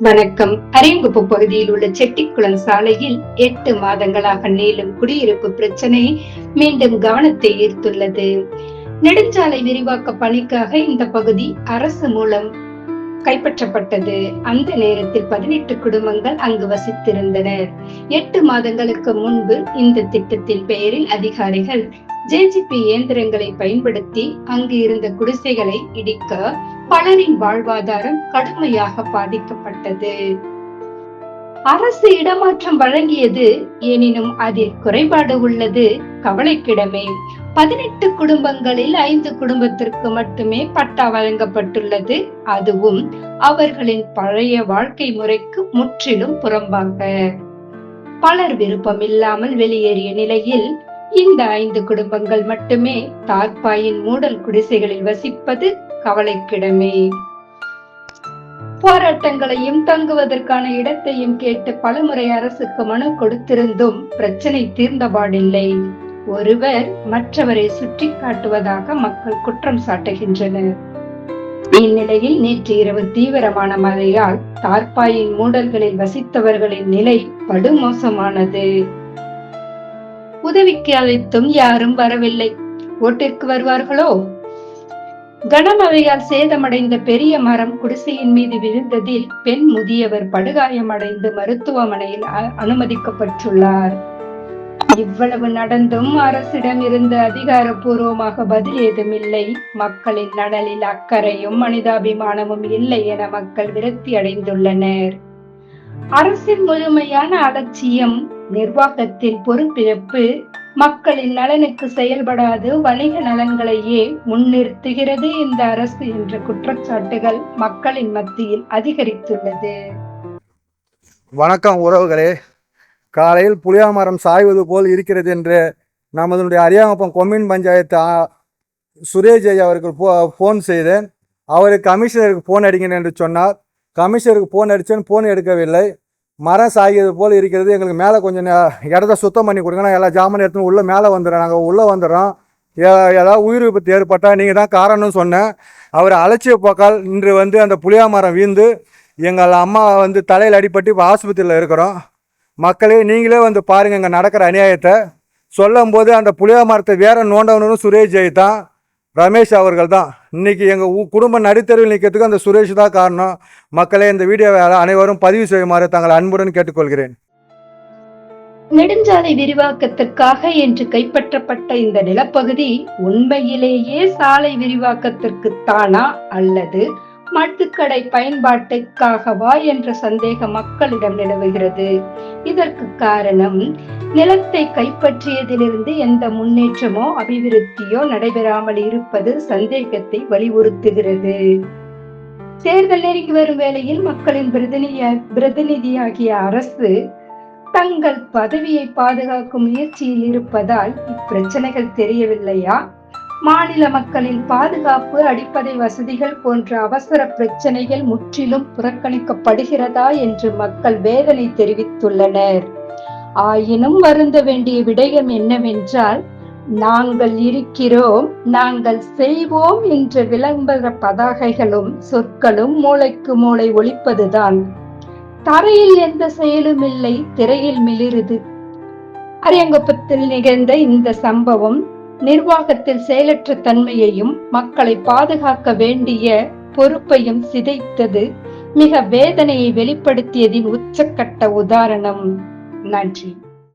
வணக்கம். அரியங்குப்பு பகுதியில் உள்ள செட்டிக்குளம் சாலையில் எட்டு மாதங்களாக நீளும் குடியிருப்பு பிரச்சனை மீண்டும் கவனத்தை ஈர்த்துள்ளது. நெடுஞ்சாலை விரிவாக்க பணிக்காக இந்த பகுதி அரசு மூலம் கைப்பற்றப்பட்டது. அந்த நேரத்தில் பதினெட்டு குடும்பங்கள் அங்கு வசித்திருந்தனர் எட்டு மாதங்களுக்கு முன்பு இந்த திட்டத்தின் பெயரில் அதிகாரிகள் ஜேஜிபி இயந்திரங்களை பயன்படுத்தி அங்கு இருந்த குடிசைகளை இடிக்க பலரின் வாழ்வாதாரம் கடுமையாக பாதிக்கப்பட்டது. அரசு இடமாற்றம் வழங்கியது எனினும் அதில் குறைபாடு உள்ளது. கவலைக்கிடமே. பதினெட்டு குடும்பங்களில் ஐந்து குடும்பத்திற்கு மட்டுமே பட்டா வழங்கப்பட்டுள்ளது. அதுவும் அவர்களின் பழைய வாழ்க்கை முறைக்கு முற்றிலும் புறம்பாக. பலர் விருப்பம் இல்லாமல் வெளியேறிய நிலையில் இந்த ஐந்து குடும்பங்கள் மட்டுமே தார்பாயின் மூடல் குடிசைகளில் வசிப்பது கவலைக்கிடமே. போராட்டங்களையும் தங்குவதற்கான இடத்தையும் கேட்டு பலமுறை அரசுக்கு மனு கொடுத்திருந்தும் பிரச்சனை தீர்ந்தபாடில்லை. ஒருவர் மற்றவரை சுற்றி காட்டுவதாக மக்கள் குற்றம் சாட்டுகின்றனர். இந்நிலையில் நேற்று இரவு தீவிரமான மழையால் தார்பாயின் மூடல்களில் வசித்தவர்களின் நிலை படுமோசமானது. உதவிக்கு அழைத்தும் யாரும் வரவில்லை. ஓட்டிற்கு வருவார்களோ? கனமழையால் சேதமடைந்த பெரிய மரம் குடிசையின் மீது விழுந்ததில் பெண் முதியவர் படுகாயமடைந்து மருத்துவமனையில் அனுமதிக்கப்பட்டுள்ளார். இவ்வளவு நடந்தும் அரசிடம் இருந்து அதிகாரப்பூர்வமாக பதில் ஏதுமில்லை. மக்களின் நலனில் அக்கறையும் மனிதாபிமானமும் இல்லை என மக்கள் விரக்தி அடைந்துள்ளனர். அரசின் முழுமையான அலட்சியம் நிர்வாகத்தின் பொறுப்பிழப்பு மக்களின் நலனுக்கு செயல்படாது வணிக நலன்களையே முன்னிறுத்துகிறது இந்த அரசு என்ற குற்றச்சாட்டுகள் மக்களின் மத்தியில் அதிகரித்துள்ளது. வணக்கம் உறவுகளே. காலையில் புளியாமரம் சாய்வது போல் இருக்கிறது என்று நமதனுடைய அரியாங்குப்பம் கொம்யூன் பஞ்சாயத்து சுரேஷ் ஐயா அவருக்கு போ ஃபோன் செய்தேன். அவருக்கு கமிஷனருக்கு ஃபோன் அடிக்கணும் என்று சொன்னார். கமிஷனருக்கு ஃபோன் அடித்தேன் ஃபோன் எடுக்கவில்லை. மரம் சாகியது போல் இருக்கிறது. எங்களுக்கு மேலே கொஞ்சம் இடத்த சுத்தம் பண்ணி கொடுங்க. நான் எல்லா ஜாமான் எடுத்துன்னு உள்ளே மேலே வந்துடுறோம் நாங்கள் உள்ளே வந்துடுறோம். ஏதாவது உயிர் விபத்து ஏற்பட்டால் நீங்கள் தான் காரணம்னு சொன்னேன். அவர் அலட்சிய போக்கால் இன்று வந்து அந்த புளியா மரம் வீழ்ந்து எங்கள் அம்மா வந்து தலையில் அடிப்பட்டு இப்போ ஆஸ்பத்திரியில் இருக்கிறோம். மக்களே நீங்களே வந்து பாருங்கள் இங்கே நடக்கிற அநியாயத்தை. சொல்லும் போது அந்த புளியா மரத்தை வேற நோண்டவனும் சுரேஷ் ஜெய் தான். ரமேஷ் அவர்கள் தான். இன்னைக்கு எங்கள் குடும்ப நடுத்தருவில் நிற்கிறதுக்கு அந்த சுரேஷ் தான் காரணம். மக்களே இந்த வீடியோவை அனைவரும் பதிவு செய்யுமாறு தங்கள் அன்புடன் கேட்டுக்கொள்கிறேன். நெடுஞ்சாலை விரிவாக்கத்திற்காக என்று கைப்பற்றப்பட்ட இந்த நிலப்பகுதி உண்மையிலேயே சாலை விரிவாக்கத்திற்கு தானா அல்லது மட்டுக்கடை பயன்பாட்டுக்காகவா என்ற சந்தேகம் மக்களிடம் நிலவுகிறது. இதற்கு காரணம் நிலத்தை கைப்பற்றியதிலிருந்து எந்த முன்னேற்றமோ அபிவிருத்தியோ நடைபெறாமல் இருப்பது சந்தேகத்தை வலியுறுத்துகிறது. தேர்தல் நெருங்கி வரும் வேளையில் மக்களின் பிரதிநிதியாகிய அரசு தங்கள் பதவியை பாதுகாக்கும் முயற்சியில் இருப்பதால் இப்பிரச்சனைகள் தெரியவில்லையா? மாநில மக்களின் பாதுகாப்பு அடிப்படை வசதிகள் போன்ற அவசர பிரச்சனைகள் முற்றிலும் புறக்கணிக்கப்படுகிறதா என்று மக்கள் வேதனை தெரிவித்துள்ளனர். ஆயினும் வருந்த வேண்டிய விடயம் என்னவென்றால் நாங்கள் இருக்கிறோம் நாங்கள் செய்வோம் என்ற விளம்பர பதாகைகளும் சொற்களும் மூளைக்கு மூளை ஒழிப்பதுதான். தரையில் எந்த செயலும் இல்லை திரையில் மிளிருது. அரியங்குப்பத்தில் நிகழ்ந்த இந்த சம்பவம் நிர்வாகத்தில் செயலற்ற தன்மையையும் மக்களை பாதுகாக்க வேண்டிய பொறுப்பையும் சிதைத்தது மிக வேதனையை வெளிப்படுத்தியதின் உச்சக்கட்ட உதாரணம். நன்றி